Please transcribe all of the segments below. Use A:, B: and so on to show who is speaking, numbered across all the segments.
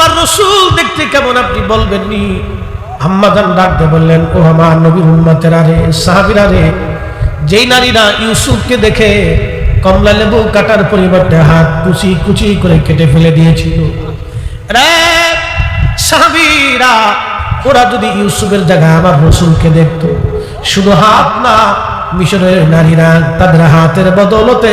A: আমার রসুল দেখতে কেমন আপনি বলবেন নি আম্মাজান ডাকতে বললেন, ও আমার নবীর উম্মতেরা রে, সাহাবিরা রে, যেই নারীরা ইউসুফকে দেখে কমলা লেবু কাটার পরিবর্তে হাত কুচি কুচি করে কেটে ফেলে দিয়েছিল। রে সাহাবিরা, ওরা যদি ইউসুফের জায়গায় আমার রসুলকে দেখতো, শুধু হাত না, মিশরের নারীরা তাদের হাতের বদলতে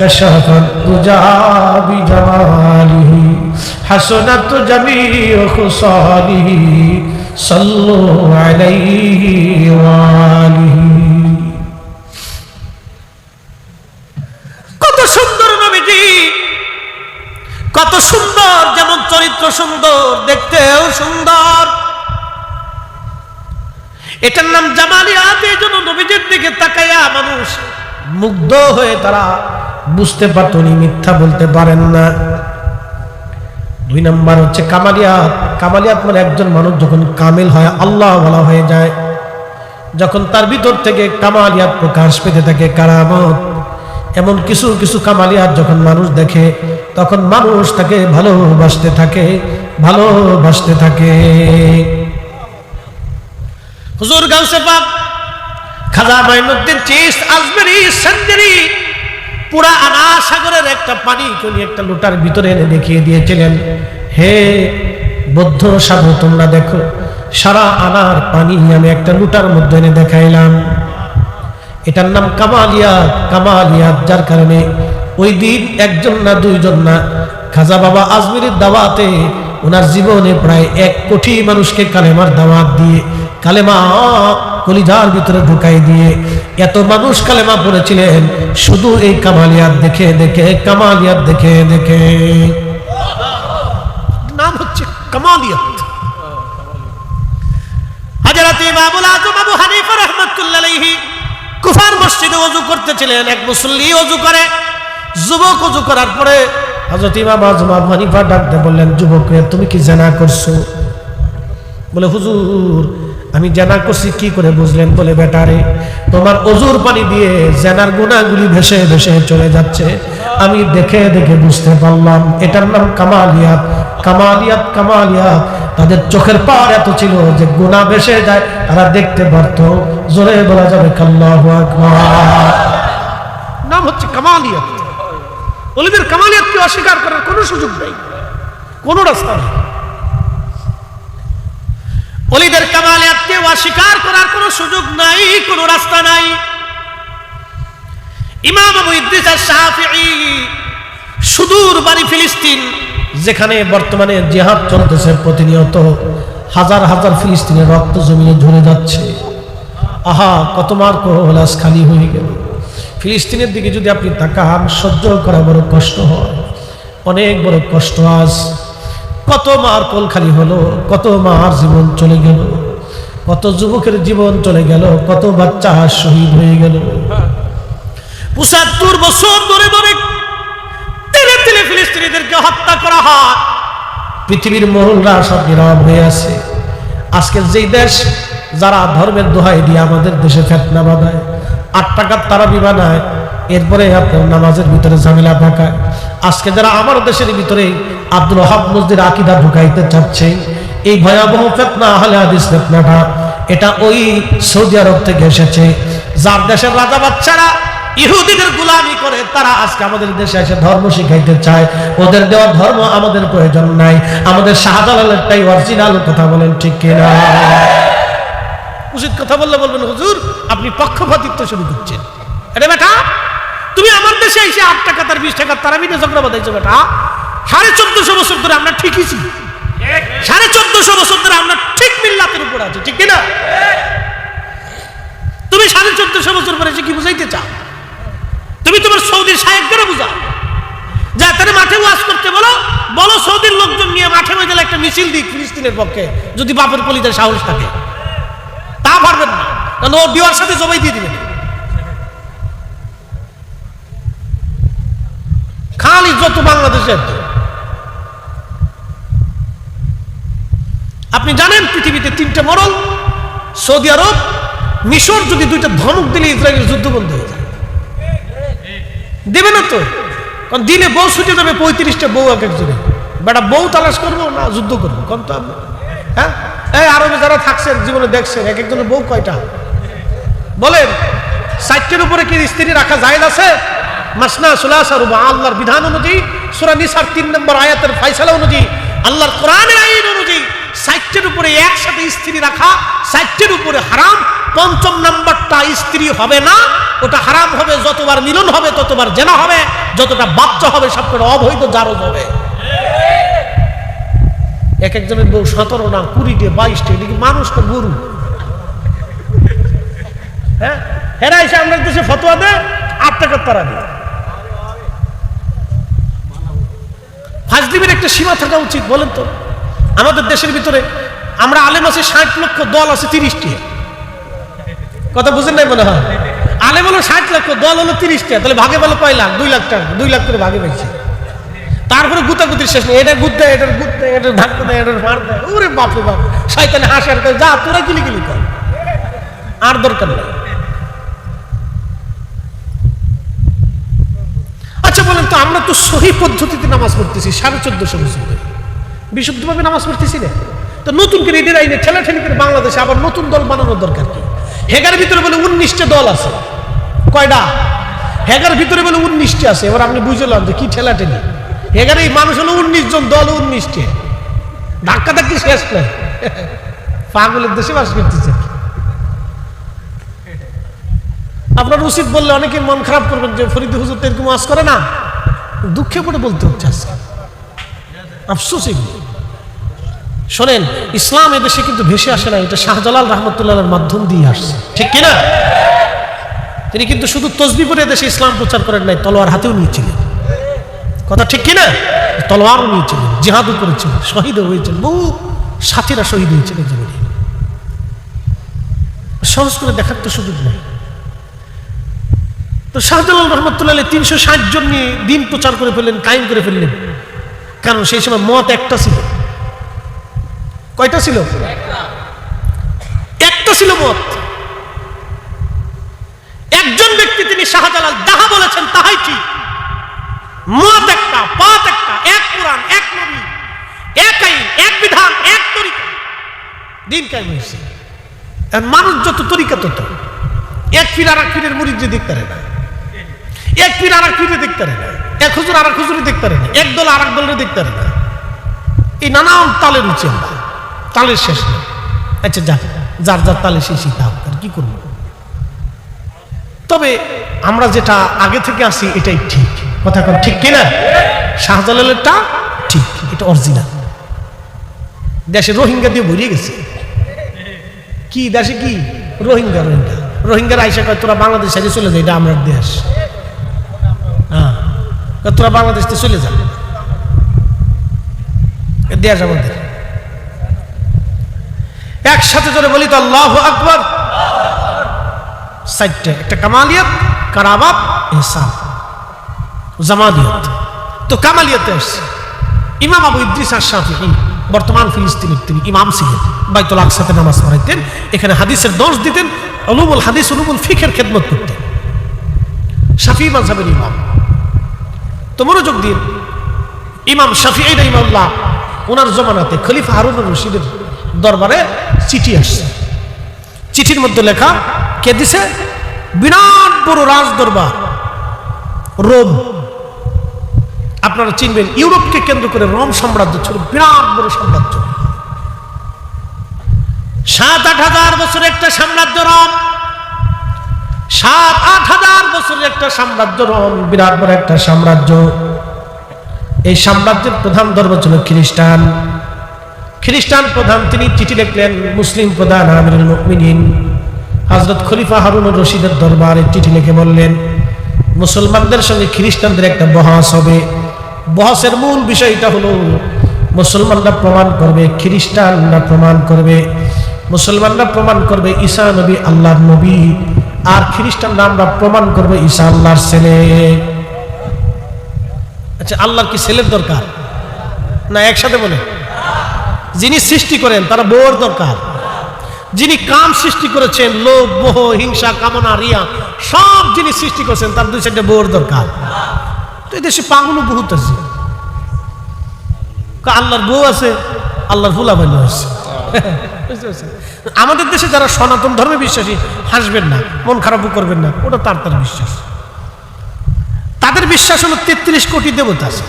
A: كشف الدجى بجماله حسنت جميع خصاله صلوا عليه وآله কত সুন্দর নবীজি কত সুন্দর যেমন চরিত্র সুন্দর দেখতেও সুন্দর এটার নাম জামালিয়াত এই জন্য নবীজির দিকে তাকাইয়া মানুষ মুগ্ধ হয়ে তারা বুঝতে পারত উনি মিথ্যা বলতে পারেন না। দুই নাম্বার হচ্ছে কামালিয়াত। কামালিয়াত মানে একজন মানুষ যখন কামিল হয়, আল্লাহ বলা হয়ে যায়। যখন তার ভিতর থেকে কামালিয়াত প্রকাশ পেতে থাকে কারামত, এমন কিছু কিছু কামালিয়াত যখন মানুষ দেখে, তখন মানুষ তাকে ভালোবাসতে থাকে ভালোবাসতে থাকে। হুজুর গাউসে পাক খাজা মাইনুদ্দিন চিস, আজমেরি সঞ্জেরি পুরা আনা সাগরের একটা পানি উনি একটা লোটার ভিতরে এনে দেখিয়ে দিয়েছিলেন, হে বৌদ্ধ সাধু, তোমরা দেখো, সারা আনার পানি আমি একটা লুটার মধ্যে এনে দেখাইলাম। এটার নাম কামালিয়াত কামালিয়াত যার কারণে ওই দিন একজন না দুইজন না খাজা বাবা আজমিরের দাওয়াতে ওনার জীবনে প্রায় এক কোটি মানুষকে কালেমার দাওয়াত দিয়ে কালেমা কলিজার ভিতরে ঢুকাই দিয়ে এত মানুষ কালেমা পড়েছিলেন, শুধু এই কামালিয়াত দেখে দেখে, কামালিয়াত দেখে দেখে। নাম হচ্ছে কামালিয়াত। কুফার করতেছিলেন, এক করে, যুবক করার পরে বললেন, যুবক তুমি কি জানা করছ? বলে, হুজুর আমি জানা করছি, কি করে বুঝলেন বলে বেটারে? তোমার অজুর পানি দিয়ে জেনার গুণাগুলি ভেসে ভেসে চলে যাচ্ছে। আমি দেখে দেখে বুঝতে পারলাম, এটার নাম কামালিয়াত। কামালিয়াত কামালিয়াত, তাদের চোখের পার এত ছিল যে গুণা ভেসে যায়, তারা দেখতে পারত। জোরে বলা যাবে কাল্লাহু আকবার। নাম হচ্ছে কামালিয়াত। অলিদের কামালিয়াতকে অস্বীকার করার কোনো সুযোগ নেই। কোনো রাস্তা নেই। অলিদের কামালিয়াতকে অস্বীকার করার কোনো সুযোগ নাই, কোনো রাস্তা নাই। ইমাম আবু ইদ্রিস শাফিঈ সুদূর বাড়ি ফিলিস্তিন, যেখানে বর্তমানে জেহাদ চলতেছে প্রতিনিয়ত হাজার হাজার ফিলিস্তিনের রক্ত জমিনে ঝরে যাচ্ছে। আহা, কত মার কোহলাস খালি হয়ে গেল। ফিলিস্তিনের দিকে যদি আপনি তাকান, সহ্য করা বড় কষ্ট হয়। অনেক বড় কষ্ট আজ কত মার কোল খালি হলো, কত মার জীবন চলে গেল, কত যুবকের জীবন চলে গেল, কত বাচ্চা শহীদ হয়ে গেল। পঁচাত্তর বছর ধরে ধরে তিলে তেলে ফিলিস্তিনিদেরকে হত্যা করা হয়। পৃথিবীর মহলরা সব নীরব হয়ে আছে। আজকের যেই দেশ যারা ধর্মের দোহাই দিয়ে আমাদের দেশে ফেতনা বাঁধায়, আট টাকার তারাবি বানায়, এরপরে আপনার নামাজের ভিতরে ঝামেলা ঢাকায় আজকে যারা আমার দেশের ভিতরে আব্দুল হাব মসজিদ আকিদা ঢুকাইতে চাচ্ছে। এই ভয়াবহ ফেতনা আহলে হাদিস ফেতনাটা, এটা ওই সৌদি আরব থেকে এসেছে। যার দেশের রাজা বাচ্চারা ইহুদিদের গুলামি করে, তারা আজকে আমাদের দেশে এসে ধর্ম শিখাইতে চায়। ওদের দেওয়া ধর্ম আমাদের প্রয়োজন নাই। আমাদের শাহজালালেরটাই অরিজিনাল কথা বলেন ঠিক কিনা? উচিত কথা বললে বলবেন, হুজুর, আপনি পক্ষপাতিত্ব শুরু করছেন। আরে বেটা, তুমি আমার দেশে এসে আট টাকা, তার বিশ টাকা তারা ঝগড়া বাঁধাইছো বেটা। সাড়ে চোদ্দশো বছর ধরে আমরা ঠিকই ছি সাড়ে চোদ্দশো বছর ধরে আমরা ঠিক মিল্লাতের উপর আছি, ঠিক কিনা? তুমি সাড়ে চোদ্দশো বছর পরে কি বুঝাইতে চাও? তুমি তোমার সৌদির সাহেবদেরও বুঝাও? যা তারা মাঠে ওয়াজ করতে বলো। বলো সৌদির লোকজন নিয়ে মাঠে ময়দানে একটা মিছিল দিক ফিলিস্তিনের পক্ষে, যদি বাপের কলিদের সাহস থাকে। তা পারবেন না, কারণ ও বিওয়ার সাথে জবাই দিয়ে দিবেন খালি যত বাংলাদেশের তো। আপনি জানেন পৃথিবীতে তিনটে মরল সৌদি আরব, মিশর, যদি দুইটা ধমক দিলে ইসরায়েলের যুদ্ধ বন্ধ হয়ে যায়। দেবে না তো? কারণ দিনে বউ ছুটে যাবে পঁয়ত্রিশটা বউ এক একজনে বেটা, বউ তালাশ করব না যুদ্ধ করব? কম তো হ্যাঁ? এই আরবে যারা থাকছেন, জীবনে দেখছেন, এক একজনের বউ কয়টা? বলেন সাইটের উপরে কি স্ত্রী রাখা যায় আছে? মাসনা সুলাসা রুবা, আল্লাহর বিধান অনুযায়ী, সুরা নিসার তিন নম্বর আয়াতের ফাইসালা অনুযায়ী, আল্লাহর কোরআনের আইন সাইটের উপরে একসাথে স্ত্রী রাখা সাইটের উপরে হারাম, পঞ্চম নাম্বারটা স্ত্রী হবে না, ওটা হারাম হবে, যতবার মিলন হবে, ততবার জেনা হবে, যতটা বাচ্চা হবে, সবকটা অবৈধ জারজ হবে। এক একজনের বউ সতেরো না, কুড়িটে, বাইশটে, এদিকে মানুষ তো গরু। হ্যাঁ? এসে আমরা দেশে ফতোয়া আট টাকা তারা দেয়। ফাজদিমের একটা সীমা থাকা উচিত, বলেন তো। আমাদের দেশের ভিতরে আমরা আলেম আছে ষাট লক্ষ, দল আছে তিরিশটি। কথা বুঝেন নাই মনে হয়? আলেম হলো ষাট লক্ষ, দল হলো তিরিশটা। তাহলে ভাগে বলো কয় লাখ? দুই লাখ টাকা, দুই লাখ করে ভাগে পাইছে তারপরে গুতাগুতির শেষ নেই। এটা গুদ দেয়, এটার গুদ দেয়, এটার ধাক্কা দেয়, এটার মার দেয়। ওরে বাপরে বাপ। শয়তানে হাসার করে যা, তোরা গিলি গিলি কর। আর দরকার নেই। আচ্ছা বলেন তো, আমরা তো সহি পদ্ধতিতে নামাজ পড়তেছি, সাড়ে চোদ্দশো বছর বিশুদ্ধভাবে নামাজ পড়তেছি না। তো নতুন করে এদের আইনে ঠেলাঠেলি করে বাংলাদেশে আবার নতুন দল বানানোর দরকার কি? হেগার ভিতরে বলে উনিশটা দল আছে। কয়টা? হেগার ভিতরে বলে উনিশটি আছে। এবার আপনি বুঝলাম যে কি ঠেলাঠেলি। হেগার এই মানুষ হলো উনিশ জন, দল উনিশটি। ধাক্কা ধাক্কি শেষ নাই। পাগলের দেশে বাস করতেছে। আপনার উচিত বললে অনেকে মন খারাপ করবেন যে ফরিদ হুজুর এরকম ওয়াজ করে না। দুঃখে পড়ে বলতে হচ্ছে আজকে। আফসোস এগুলো। শোনেন, ইসলাম এদেশে কিন্তু ভেসে আসে না, এটা শাহজালাল রহমতুল্লাহর মাধ্যম দিয়ে আসছে। ঠিক কিনা? তিনি কিন্তু শুধু তসবি করে দেশে ইসলাম প্রচার করেন নাই, তলোয়ার হাতেও নিয়েছিলেন। কথা ঠিক কিনা? তলোয়ারও নিয়েছিলেন, জিহাদও করেছিলেন, শহীদও হয়েছেন, বহু সাথীরা শহীদ হয়েছিলেন জীবনে। সহজ করে দেখার তো সুযোগ নেই। তো শাহজালাল রহমতুল্লাহ তিনশো ষাট জন নিয়ে দিন প্রচার করে ফেললেন, কায়েম করে ফেললেন। কারণ সেই সময় মত একটা ছিল। কয়টা ছিল? একটা ছিল মত। একজন ব্যক্তি তিনি শাহজালাল যাহা বলেছেন তাহাই ঠিক। মত একটা পাত একটা, এক কোরআন, এক নবী, এক আইন, এক বিধান, এক তরিকা। দিন কায়েম হয়েছে। মানুষ যত তরিকা তত। এক পীর আর এক পীরের মুড়ি দেখতে পারে না। এক পীর আর এক পীরে দেখতে না। এক হুজুর আর এক হুজুরে দেখতে পারে না। এক দল আর এক দলের দেখতে পারে না। এই নানান তালের উঠছে আমরা। তালের শেষ নেই। আচ্ছা যা যার যার তালে শেষই তা হোক, কি করব? তবে আমরা যেটা আগে থেকে আসি এটাই ঠিক। কথা কন ঠিক কিনা? শাহজালালেরটা ঠিক এটা অরিজিনাল দেশে রোহিঙ্গা দিয়ে ভরিয়ে গেছে। কি দেশে কি? রোহিঙ্গা রোহিঙ্গা। রোহিঙ্গার আইসা কয় তোরা বাংলাদেশ চলে যায় এটা আমার দেশ। হ্যাঁ। তোরা বাংলাদেশ থেকে চলে যা। দেশ আমাদের একসাথে জোরে বলি তো আল্লাহ আকবর। সাইডটা একটা কামালিয়াত, কারাবাত, এহসান। জামালিয়াত। তো কামালিয়াতে আসছে। ইমাম আবু ইদ্রিস আর শাফিঈ বর্তমান ফিলিস্তিনের তিনি ইমাম ছিলেন। বাইতুল আকসাতে নামাজ পড়াইতেন। এখানে হাদিসের দোষ দিতেন অলুমুল হাদিস অলুমুল ফিখের খেদমত করতেন। শাফি মাঝহাবের ইমাম। তো মনোযোগ দিন। ইমাম শাফি ইমামুল্লাহ ওনার জমানাতে খলিফা হারুন রশিদের দরবারে চিঠি আসছে। চিঠির মধ্যে লেখা, কে দিছে? বিরাট বড় রাজ দরবার রোম। আপনারা চিনবেন, ইউরোপকে কেন্দ্র করে রোম সাম্রাজ্য ছিল বিরাট বড় সাম্রাজ্য। সাত আট হাজার বছর একটা সাম্রাজ্য রোম। সাত, আট হাজার বছরের একটা সাম্রাজ্য, রোম বিরাট বড় একটা সাম্রাজ্য। এই সাম্রাজ্যের প্রধান ধর্ম ছিল খ্রিস্টান। খ্রিস্টান প্রধান তিনি চিঠি লিখলেন, মুসলিম প্রধান আমিরুল মুমিনিন। হজরত খলিফা হারুন রশিদের দরবারে চিঠি লিখে বললেন, মুসলমানদের সঙ্গে খ্রিস্টানদের একটা বহাস হবে। বহাসের মূল বিষয়টা হলো, মুসলমানরা প্রমাণ করবে, খ্রিস্টানরা প্রমাণ করবে। মুসলমানরা প্রমাণ করবে ঈসা নবী আল্লাহর নবী। আর খ্রিস্টানরা আমরা প্রমাণ করবে, ঈসা আল্লাহর ছেলে। আচ্ছা আল্লাহর কি ছেলের দরকার? না, একসাথে বলে। যিনি সৃষ্টি করেন, তারা বউর দরকার। যিনি কাম সৃষ্টি করেছেন, লোভ, মোহ, হিংসা, কামনা, রিয়া, সব যিনি সৃষ্টি করেছেন, তার দুই চারটে বউর দরকার। তো এই দেশে পাগলও বহুত আছে। আল্লাহর বউ আছে, আল্লাহর ফুলা বাল্য আছে। আমাদের দেশে যারা সনাতন ধর্মে বিশ্বাসী, হাসবেন না, মন খারাপও করবেন না, ওটা তার তার বিশ্বাস। তাদের বিশ্বাস হলো তেত্রিশ কোটি দেবতা আছে।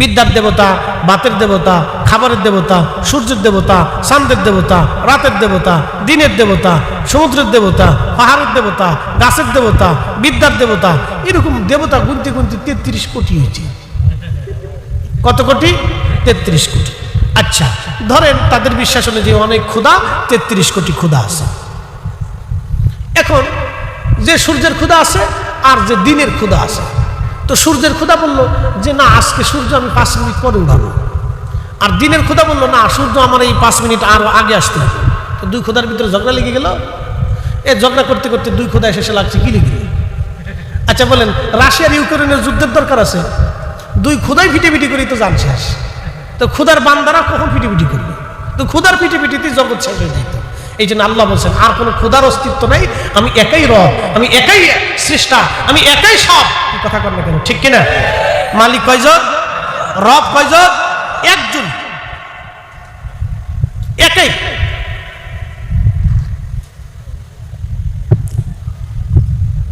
A: বিদ্যার দেবতা, বাতের দেবতা, খাবারের দেবতা, সূর্যের দেবতা চান্দের দেবতা, রাতের দেবতা, দিনের দেবতা, সমুদ্রের দেবতা, পাহাড়ের দেবতা, গাছের দেবতা, বিদ্যার দেবতা, এরকম দেবতা গুনতে গুনতে তেত্রিশ কোটি হয়েছে। কত কোটি? তেত্রিশ কোটি। আচ্ছা ধরেন তাদের বিশ্বাস অনুযায়ী অনেক ক্ষুধা, তেত্রিশ কোটি ক্ষুধা আছে। এখন, যে সূর্যের ক্ষুধা আছে আর যে দিনের ক্ষুধা আছে। তো সূর্যের ক্ষুধা বলল যে, না, আজকে সূর্য আমি পাঁচ মিনিট পরে উঠাবো। আর দিনের ক্ষুধা বলল, না, সূর্য আমার এই পাঁচ মিনিট আরও আগে আসতে হবে। তো দুই ক্ষুধার ভিতরে ঝগড়া লেগে গেল। এ ঝগড়া করতে করতে দুই ক্ষুধা শেষে লাগছে কি লিখি আচ্ছা বলেন, রাশিয়ার ইউক্রেনের যুদ্ধের দরকার আছে। দুই ক্ষুদাই ফিটিফিটি করি তো জান শেষ। তো ক্ষুদার বান্দারা কখন ফিটিফিটি করবে? তো ক্ষুদার ফিটিফিটিতে জগৎ হয়ে যেত এই জন্য আল্লাহ বলছেন, আর কোনো ক্ষুদার অস্তিত্ব নেই, আমি একাই রব, আমি একাই সৃষ্টা, আমি একাই সব। কথা কর কেন, ঠিক কিনা? মালিক কয়জন? রব কয়জন? একজন। একাই।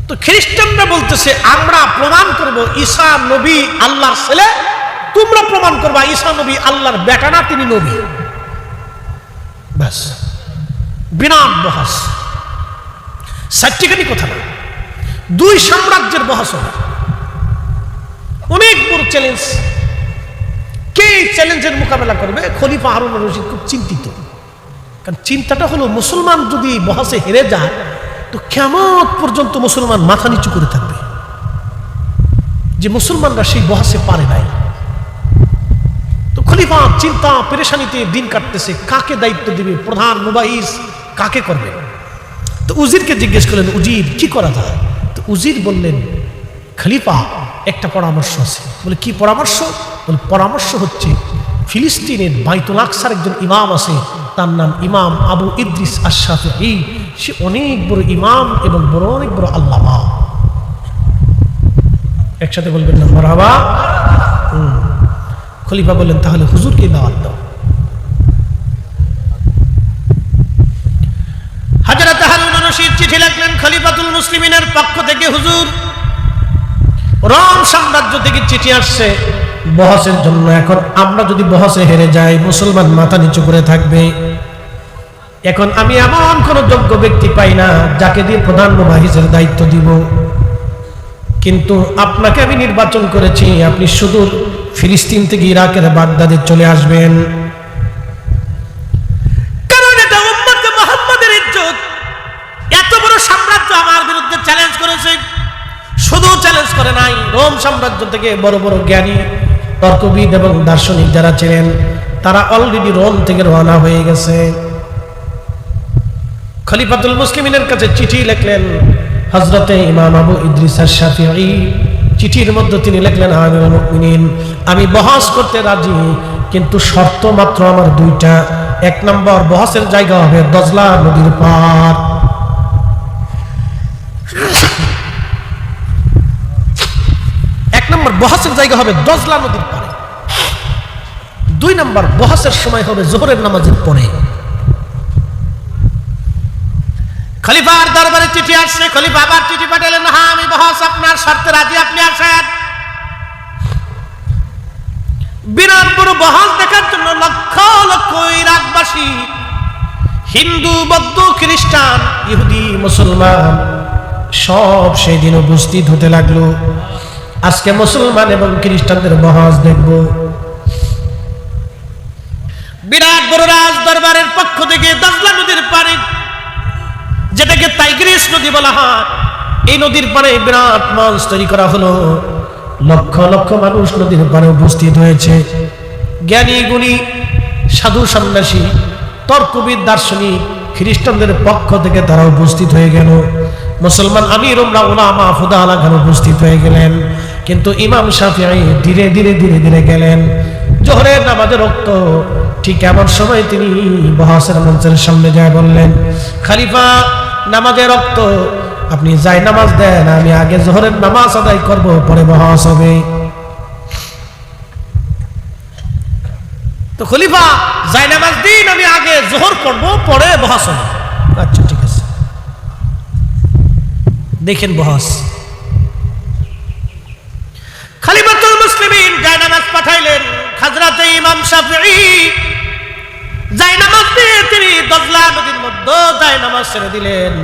A: তো খ্রিস্টানরা বলতেছে, আমরা প্রমাণ করব, ঈসা নবী আল্লাহর ছেলে তোমরা প্রমাণ করবা, ঈসা নবী আল্লাহর বেটা না, তিনি নবী। ব্যাস। বিরাট বহাস। সার্টিকানি কথা না। দুই সাম্রাজ্যের বহাস হবে। অনেক বড় চ্যালেঞ্জ কে চ্যালেঞ্জের মোকাবেলা করবে? খলিফা হারুন রশিদ খুব চিন্তিত। কারণ চিন্তাটা হলো, মুসলমান যদি বহাসে হেরে যায়, তো কেমন পর্যন্ত মুসলমান মাথা নিচু করে থাকবে? যে মুসলমানরা সেই বহাসে পারে নাই। খলিফা, চিন্তা, পেরেশানিতে দিন কাটতেছে। কাকে দায়িত্ব দিবে? প্রধান মুবাহিস কাকে করবে? তো উজিরকে জিজ্ঞেস করলেন, উজির, কি করা যায়? তো উজির বললেন, খলিফা, একটা পরামর্শ আছে। বলে, কি পরামর্শ? বলে, পরামর্শ হচ্ছে, ফিলিস্তিনের বাইতুল আকসার একজন ইমাম আছে, তার নাম ইমাম আবু ইদ্রিস আশাফি সে অনেক বড় ইমাম এবং বড় অনেক বড় আল্লামা। একসাথে বলবেন না মরাবা খলিফা বললেন, তাহলে হুজুরকে দাওয়াত দাও। হাজরত হারুন রশিদ চিঠি লিখলেন, খলিফাতুল মুসলিমিনের পক্ষ থেকে হুজুর, রোম সাম্রাজ্য থেকে চিঠি আসছে। বহসের জন্য এখন আমরা যদি বহসে হেরে যাই, মুসলমান মাথা নিচু করে থাকবে। এখন আমি এমন কোন যোগ্য ব্যক্তি পাই না, যাকে দিয়ে প্রধান মুবাহিসের দায়িত্ব দিব। কিন্তু আপনাকে আমি নির্বাচন করেছি, আপনি সুদূর ফিলিস্তিন থেকে ইরাকের বাগদাদে চলে আসবেন। এত বড় সাম্রাজ্য বিরুদ্ধে চ্যালেঞ্জ করেছে। শুধু চ্যালেঞ্জ করে নাই, রোম সাম্রাজ্য থেকে বড় বড় জ্ঞানী এবং দার্শনিক যারা তারা অলরেডি রোম থেকে রওনা হয়ে গেছে। খলিফাতুল মুসলিমিনের কাছে চিঠি লিখলেন হজরতে ইমাম আবু ইদ্রিস শাফিঈ চিঠির মধ্যে তিনি লিখলেন আমিরুল মুমিনিন, আমি বহস করতে রাজি, কিন্তু শর্ত মাত্র আমার দুইটা। এক নম্বর, বহসের জায়গা হবে দজলা নদীর পার এক নম্বর, বহসের জায়গা হবে দজলা নদীর পারে দুই নম্বর, বহসের সময় হবে জোহরের নামাজের পরে। খলিফার দরবারে চিঠি আসছে, খলিফা আবার চিঠি পাঠালেন হ্যাঁ আমি বহস আপনার শর্তে রাজি, আপনি আসেন। বিরাট বড় বহস দেখার জন্য লক্ষ লক্ষ ইরাকবাসী, হিন্দু, বৌদ্ধ, খ্রিস্টান, ইহুদি, মুসলমান, সব সেই দিন উপস্থিত হতে লাগল। আজকে মুসলমান এবং খ্রিস্টানদের বহস দেখব। বিরাট বড় রাজ দরবারের পক্ষ থেকে দশলা নদীর পানি যেটাকে টাইগ্রিস নদী বলা হয়। এই নদীর পারে বিরাট মঞ্চ তৈরি করা হলো। লক্ষ লক্ষ মানুষ নদীর পারে উপস্থিত হয়েছে। জ্ঞানী, গুণী, সাধু, সন্ন্যাসী, তর্কবিদ, দার্শনিক, খ্রিস্টানদের পক্ষ থেকে তারা উপস্থিত হয়ে গেল। মুসলমান আমির ওলামা ফুদা আলাখান উপস্থিত হয়ে গেলেন। কিন্তু ইমাম শাফিঈ ধীরে ধীরে ধীরে ধীরে গেলেন। জোহরের নামাজের রক্ত ঠিক এমন সময় তিনি বহাসের মঞ্চের সামনে যায় বললেন, খালিফা নামাজের রক্ত। আপনি যাই নামাজ দেন, আমি আগে জোহরের নামাজ আদায় করব, পরে বহাস হবে। তো খলিফা, যাই নামাজ দিন, আমি আগে জোহর পড়ব পরে বহাস হবে। আচ্ছা ঠিক আছে। দেখেন বহাস। খালিফাতুল মুসলিমিন যাই নামাজ পাঠাইলেন খাজরাতে ইমাম শাফিঈ যাই নামাজ তিনি দজলা নদীর মধ্যে যাই নামাজ ছেড়ে দিলেন।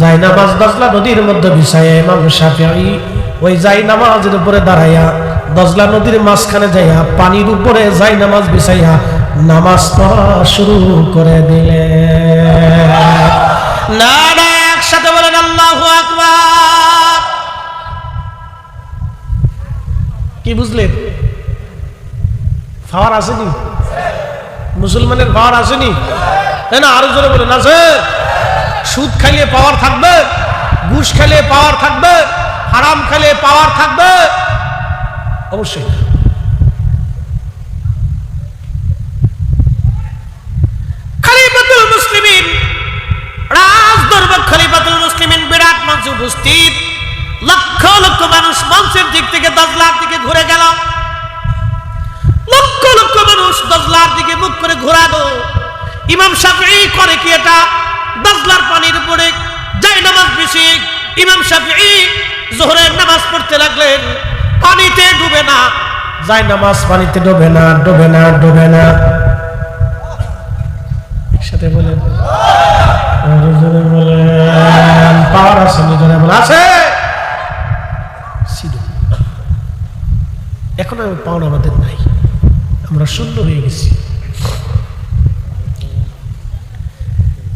A: যাই নামাজ দজলা নদীর মধ্যে ওই যাই নামাজের উপরে দাঁড়াইয়া দজলা নদীর মাঝখানে পানির উপরে যাই নামাজ বিছাইয়া নামাজ পড়া শুরু করে না একসাথে বলেন, আল্লাহু কি বুঝলেন? পাওয়ার আসেনি? মুসলমানের পাওয়ার আসেনি। তাই না? আরও জোরে বলেন আছে সুদ খাইলে পাওয়ার থাকবে, ঘুষ খেলে পাওয়ার থাকবে, হারাম খেলে পাওয়ার থাকবে। অবশ্যই। রাজ বিরাট উপস্থিত। লক্ষ লক্ষ মানুষ মঞ্চের দিক থেকে দশ লাখ দিকে ঘুরে গেল। লক্ষ মানুষ দজলার দিকে মুখ করে ইমাম শাফিঈ করে কি এটা? দজলার পানির উপরে যাই নামাজ বেশি। ইমাম শাফিঈ জোহরের নামাজ পড়তে লাগলেন। পানিতে ডুবে না। যাই নামাজ পানিতে ডোবে না ডোবে না ডোবে না। একসাথে বলেন। আছে এখন আর পাওয়ার আমাদের নাই। আমরা শূন্য হয়ে গেছি।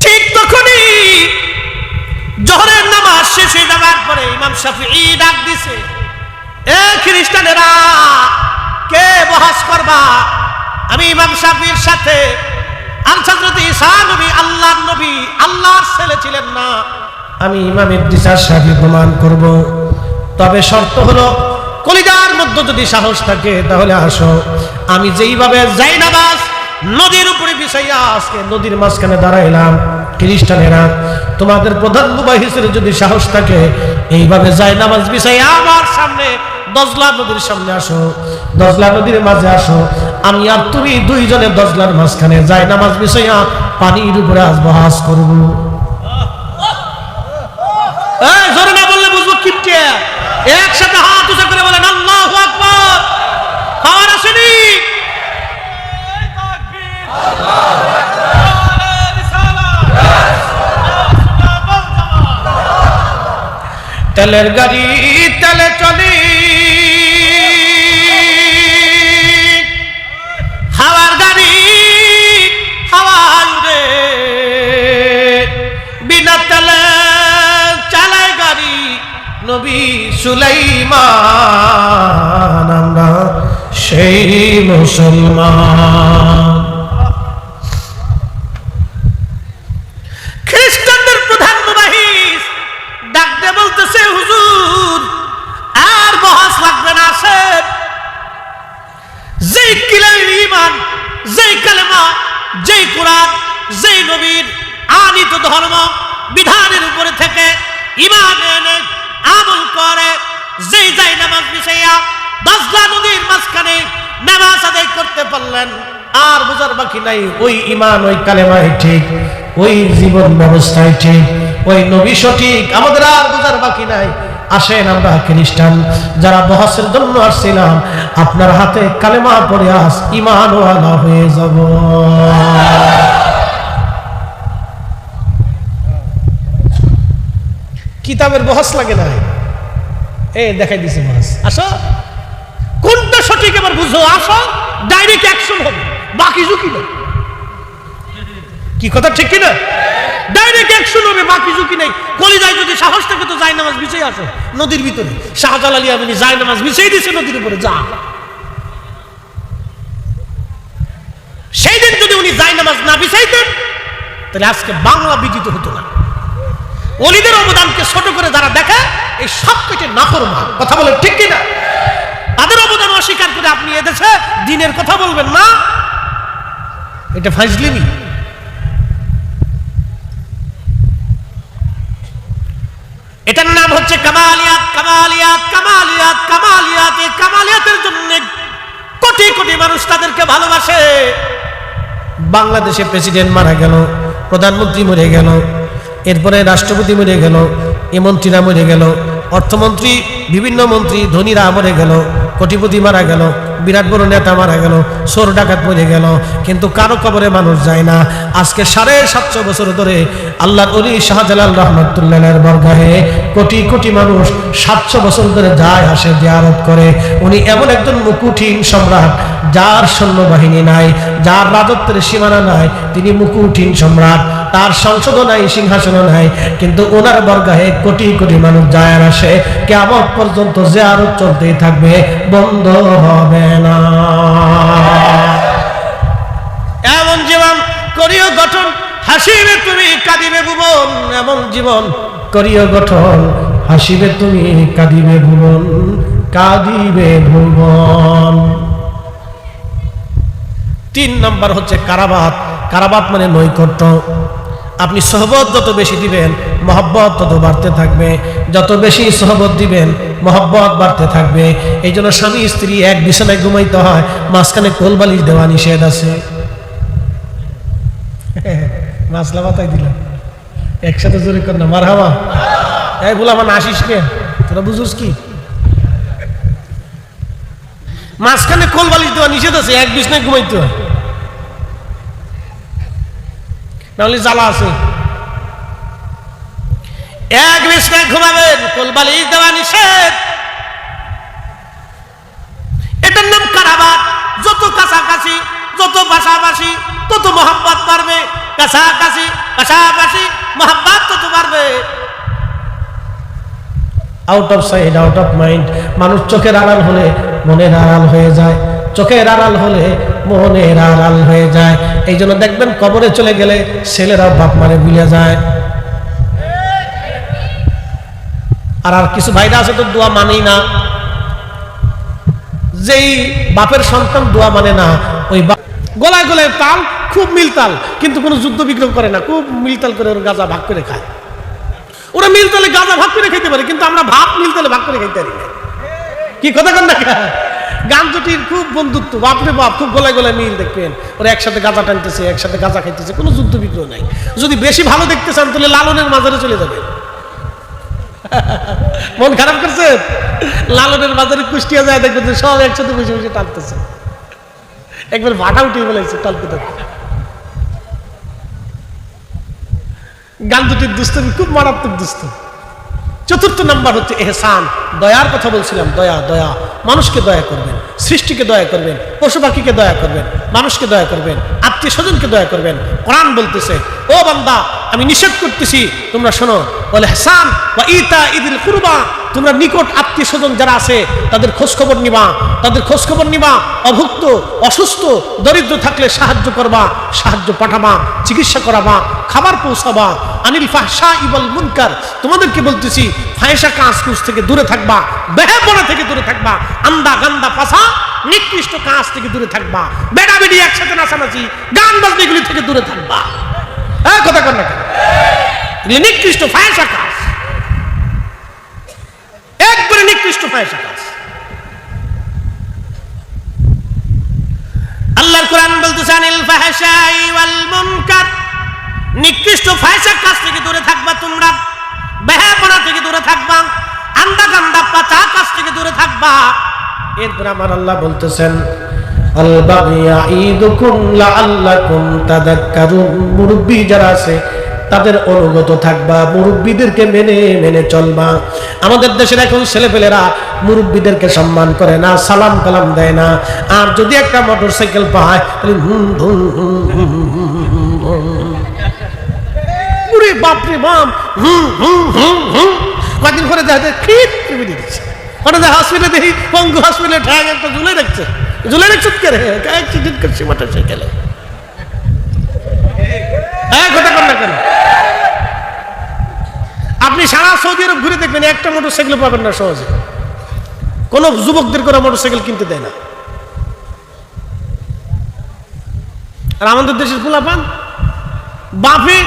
A: ঠিক তখনই জহরের নামাজ শেষ হয়ে যাবার পরে ইমাম শাফিঈ ডাক দিছে, এ খ্রিস্টানেরা, কে বহাস করবা? আমি ইমাম শাফির সাথে আল্লাহর ছেলে ছিলেন না। আমি ইমাম ইদ্রিসার সাথে প্রমাণ করব। তবে শর্ত হলো, কলিজার মধ্যে যদি সাহস থাকে তাহলে আসো। আমি যেইভাবে যাই নামাজ নদীর উপরে বিছাইয়া আজকে নদীর মাঝখানে দাঁড়াইলাম। খ্রিস্টানেরা তোমাদের প্রধান মুবাহিসের যদি সাহস থাকে এইভাবে যাই নামাজ বিছাইয়া আমার সামনে দজলা নদীর সামনে আসো। দজলা নদীর মাঝে আসো। আমি আর তুমি দুইজনে দজলার মাঝখানে যাই নামাজ বিছাইয়া পানির উপরে আজ বহাস করব জোরে না বললে বুঝব কিপটে। একসাথে হাত উঁচা করে বলেন আল্লাহ আকবর! খাওয়ার আসেনি। তেলের গাড়ি তেলে চলি। সুলাইমান আমরা সেই মুসলমান। আর বোঝার বাকি নাই। ওই ইমান ওই কালেমাই ঠিক, ওই জীবন ব্যবস্থায় ঠিক, ওই নবী সঠিক, আমাদের আর বোঝার বাকি নাই। আসেন আমরা খ্রিস্টান, যারা বহাসের জন্য আসছিলাম, আপনার হাতে কালেমা পড়ে আস ইমান ওয়ালা হয়ে যাব। কিতাবের বহাস লাগে না। এ, দেখাই দিছে বহাস। আসো। কোনটা সঠিক এবার বুঝো। আসো। ডাইরেক্ট অ্যাকশন হবে। বাকি ঝুঁকি নেই। কি কথা, ঠিক কিনা? ডাইরেক্ট বাকি ঝুঁকি নেই। কলিজায় যদি সাহস থাকে তো নামাজ নদীর ভিতরে। নামাজ দিছে নদীর উপরে, যা। যাই নামাজ না বিছাইতেন, তাহলে আজকে বাংলা বিজিত হতো না। অলিদের অবদানকে ছোট করে যারা দেখে, এই সব কেটে নাফরমান কথা বলে ঠিক কিনা? তাদের অবদান অস্বীকার করে আপনি এদেশে দিনের কথা বলবেন না। এটা ফাইজলিমি এটার নাম হচ্ছে কামালিয়াত কামালিয়াত কামালিয়াত কামালিয়াত। এই কামালিয়াতের জন্য কোটি কোটি মানুষ তাদেরকে ভালোবাসে। বাংলাদেশে প্রেসিডেন্ট মারা গেল, প্রধানমন্ত্রী মরে গেল, এরপরে রাষ্ট্রপতি মরে গেল, এ মন্ত্রীরা মরে গেল, অর্থমন্ত্রী, বিভিন্ন মন্ত্রী, ধনীরা মরে গেল, কোটিপতি মারা গেল বিরাট বড় নেতা মারা গেল সোর ডাকাত মরে গেল, কিন্তু কারও কবরে মানুষ যায় না। আজকে সাড়ে সাতশো বছর ধরে আল্লাহর অলি শাহজালাল রহমতুল্লাহের বরগাহে কোটি কোটি মানুষ সাতশো বছর ধরে যায় আসে জিয়ারত করে। উনি এমন একজন মুকুটহীন সম্রাট, যার সৈন্যবাহিনী নাই, যার রাজত্বের সীমানা নাই, তিনি মুকুঠিন সম্রাট। তার সংসদও নাই, সিংহাসনও নাই, কিন্তু ওনার বর্গাহে কোটি কোটি মানুষ যায় আসে। কেমন পর্যন্ত জিয়ারত চলতেই থাকবে, বন্ধ হবে। এমন জীবন করিও গঠন, হাসিবে তুমি, কাঁদিবে ভুবন। এমন জীবন করিও গঠন, হাসিবে তুমি, কাঁদিবে ভুবন কাঁদিবে ভুবন। তিন নম্বর হচ্ছে কারাবাত। কারাবাত মানে নৈকট্য। আপনি সহবত যত বেশি দিবেন, মহব্বত তত বাড়তে থাকবে। যত বেশি সহবত দিবেন, মহব্বত বাড়তে থাকবে। এই জন্য স্বামী, স্ত্রী এক বিছানায় ঘুমাইতে হয়, মাঝখানে কোলবালিশ দেওয়া নিষেধ আছে। মাসলা বাতাই দিলাম। একসাথে জোরে কর না মার হাওয়া এই বলে, আমার আসিস কে? তোরা বুঝুস কি? মাঝখানে কোলবালিশ দেওয়া নিষেধ আছে, এক বিছানায় ঘুমাইতে হয়। নাহলে জ্বালা আছে। এক বিছনায় ঘুমাবেন কোলবালিশ দেওয়া নিষেধ। এটার নাম কারাবাত যত কাছাকাছি, যত পাশাপাশি, তত মোহাম্মত পারবে কাছাকাছি, পাশাপাশি মোহাম্মত তত পারবে out of sight out of mind মানুষ চোখের আড়াল হলে মনের আড়াল হয়ে যায়। চোখের আড়াল হলে মনের আড়াল হয়ে যায়। এই জন্য দেখবেন কবরে চলে গেলে ছেলেরা বাপ মারে ভুলে যায়। আর আর কিছু ভাইরা আছে তো দোয়া মানেই না। যেই বাপের সন্তান দোয়া মানে না, ওই গলায় গলায় তাল, খুব মিলতাল, কিন্তু কোনো যুদ্ধ বিগ্রহ করে না, খুব মিলতাল করে ওর গাঁজা ভাগ করে খায়। ওরা মিলতালে গাঁজা ভাগ করে খেতে পারে, কিন্তু আমরা ভাত মিলতালে ভাগ করে খাইতে পারি কি কথা কন না গান জুটির খুব বন্ধুত্ব, বাপরে বাপ, খুব গলায় গলায় মিল দেখবেন। ওরা একসাথে গাঁজা টানতেছে, একসাথে গাঁজা খাইতেছে, কোনো যুদ্ধ বিগ্রহ নাই। যদি বেশি ভালো দেখতে চান, তাহলে লালনের মাজারে চলে যাবেন। মন খারাপ করছে লালনের বাজারে কুষ্টিয়া যায়, দেখবেন সব একসাথে বসে বসে টানতেছে। একবার ভাটা উঠিয়ে বলেছে টানতে টানতে। গান দুটির দুস্তমি খুব মারাত্মক দুস্ত চতুর্থ নাম্বার হচ্ছে এহসান। দয়ার কথা বলছিলাম, দয়া দয়া। মানুষকে দয়া করবেন। সৃষ্টিকে দয়া করবেন পশু পাখিকে দয়া করবেন, মানুষকে দয়া করবেন আত্মীয় স্বজনকে দয়া করবেন। কোরআন বলতেছে, ও বান্দা, আমি নিষেধ করতেছি, তোমরা শোনো, বলে হাসান বা ইতা ইদিল কুরবা তোমরা নিকট আত্মীয় স্বজন যারা আছে, তাদের খোঁজ খবর নিবা। তাদের খোঁজ খবর নিবা। অভুক্ত, অসুস্থ, দরিদ্র থাকলে সাহায্য করবা, সাহায্য পাঠাবা, চিকিৎসা করাবা, খাবার পৌঁছাবা। আনিল ফাহসা ইবল মুনকার, তোমাদেরকে বলতেছি ফায়সা কাজ কুজ থেকে দূরে থাকবা বেহাপনা থেকে দূরে থাকবা, আন্দা গান্দা পাশা নিকৃষ্ট কাজ থেকে দূরে থাকবা বেড়া বেড়ি একসাথে নাচানাচি গান বাজনিগুলি থেকে দূরে থাকবা। হ্যাঁ কথা কর না নিকৃষ্ট ফায়সা কাজ একবারে নিকৃষ্ট ফায়সা কাজ আল্লাহর কোরআন বলতেছে নিকৃষ্ট ফায়সা কাছ থেকে দূরে থাকবা তোমরা বেহাপনা থেকে দূরে থাকবা আন্দা গান্দা পাতা কাছ থেকে দূরে থাকবা। এরপর আমার আল্লাহ বলতেছেন, আল বাগিয়া ঈদুকুম লাআল্লাকুম তাদাক্কারুন। মুরব্বি যারা আছে তাদের অনুগত থাকবা, মুরব্বীদেরকে মেনে মেনে চলবা। আমাদের দেশের এখন ছেলেপেলেরা মুরব্বীদেরকে সম্মান করে না, সালাম কালাম দেয় না। আর যদি একটা মোটর সাইকেল পায় হুম হুম ঝুলে রাখছে মোটর সাইকেলে সারা সৌদি আরব ঘুরে দেখবেন, একটা মোটর সাইকেল পাবেন না সহজে। কোনো যুবকদের করে মোটর সাইকেল কিনতে দেয় না। আর আমাদের দেশের পোলা পান বাপে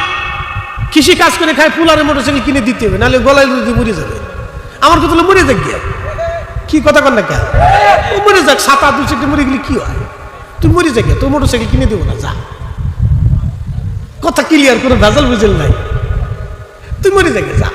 A: কৃষি কাজ করে খায়, পুলারে মোটর সাইকেল কিনে দিতে হবে, নাহলে গলায় যদি মরে যাবে। আমার কথা মরে যাক গিয়া। কি কথা কর না কেন? মরে যাক, সাত আট চারটে মরে গেলে কি হয়? তুই মরে যাক তোর মোটর সাইকেল কিনে দেবো না, যা। কথা ক্লিয়ার করে ভেজাল বুঝেল নাই। তুই মরে যাকে যা।